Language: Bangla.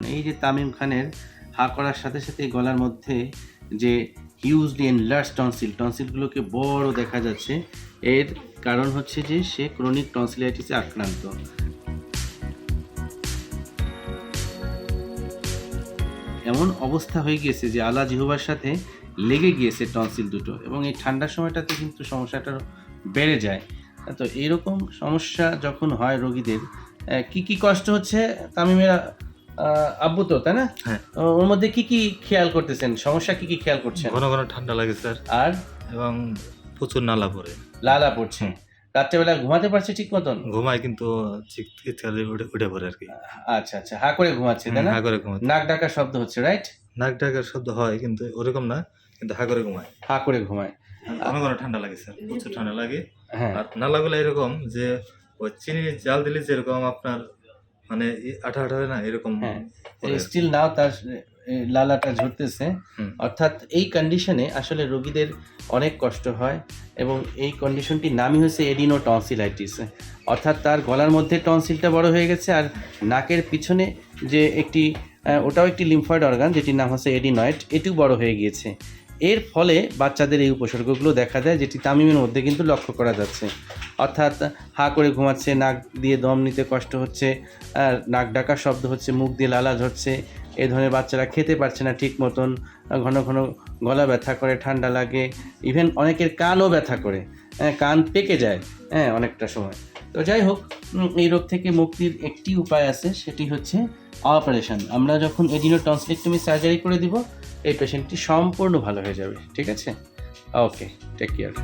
এই যে তামিম খানের হা করার সাথে সাথে গলার মধ্যে যে হিউজলি এনলার্জ টনসিল টনসিলগুলোকে বড় দেখা যাচ্ছে। এর কারণ হচ্ছে যে সে ক্রনিক টনসিলাইটিসে আক্রান্ত। এমন অবস্থা হয়ে গিয়েছে যে আলা জিহবার সাথে লেগে গিয়েছে টনসিল দুটো এবং এই ঠান্ডার সময়টাতে কিন্তু সমস্যাটা বেড়ে যায়। তো এরকম সমস্যা যখন হয় রোগীদের কি কি কষ্ট হচ্ছে তামিমের আব্বু তো তাই না? হ্যাঁ। ওর মধ্যে কি কি খেয়াল করতেছেন? সমস্যা কি কি খেয়াল করছেন? ঘন ঘন ঠান্ডা লাগে স্যার। আর? এবং প্রচুর নালা পড়ে। লালা পড়ছে। রাত্রেবেলা ঘুমাতে পারছে ঠিক মতন? ঘুমায় কিন্তু চিৎ- চিৎকারে উঠে পড়ে আর কি। আচ্ছা আচ্ছা। হা করে ঘুমাচ্ছে তাই না? হা করে ঘুমায় নাক ডাকার শব্দ হচ্ছে রাইট? নাক ডাকার শব্দ হয় কিন্তু ওরকম না কিন্তু হা করে ঘুমায়। হা করে ঘুমায়। ঘন ঘন ঠান্ডা লাগে স্যার। প্রচুর ঠান্ডা লাগে। হ্যাঁ। আর নালাগুলো এরকম যে ওই চিনি জাল দিলে যেরকম আপনার মানে আঠা আঠা হয় না এরকম হ্যাঁ। স্টিল নাও তার লালাটা ঝরতেছে। অর্থাৎ এই কন্ডিশনে আসলে রোগীদের অনেক কষ্ট হয় এবং এই কন্ডিশনটির নামই হচ্ছে এডিনো টনসিলাইটিস অর্থাৎ তার গলার মধ্যে টনসিলটা বড় হয়ে গেছে আর নাকের পিছনে যে একটি ওটাও একটি লিম্ফয়েড অর্গান যেটির নাম হচ্ছে এডিনয়েড এটিও বড় হয়ে গিয়েছে এর ফলে বাচ্চাদের এই উপসর্গগুলো দেখা দেয়, যেটি তামিমের মধ্যে কিন্তু লক্ষ্য করা যাচ্ছে। অর্থাৎ হা করে ঘুমাচ্ছে, নাক দিয়ে দম নিতে কষ্ট হচ্ছে নাক ডাকা শব্দ হচ্ছে, মুখ দিয়ে লালা ঝরছে এ ধরনের বাচ্চারা খেতে পারছে না ঠিক মতন, ঘন ঘন গলা ব্যথা করে, ঠান্ডা লাগে ইভেন অনেকের কানও ব্যথা করে হ্যাঁ কান পেকে যায় হ্যাঁ অনেকটা সময়। তো যাই হোক এই রোগ থেকে মুক্তির একটি উপায় আছে, সেটি হচ্ছে অপারেশন। আমরা যখন এডিনো টনসিলেক্টমি সার্জারি করে দিব এই পেশেন্টটি সম্পূর্ণ ভালো হয়ে যাবে ঠিক আছে? Okay take care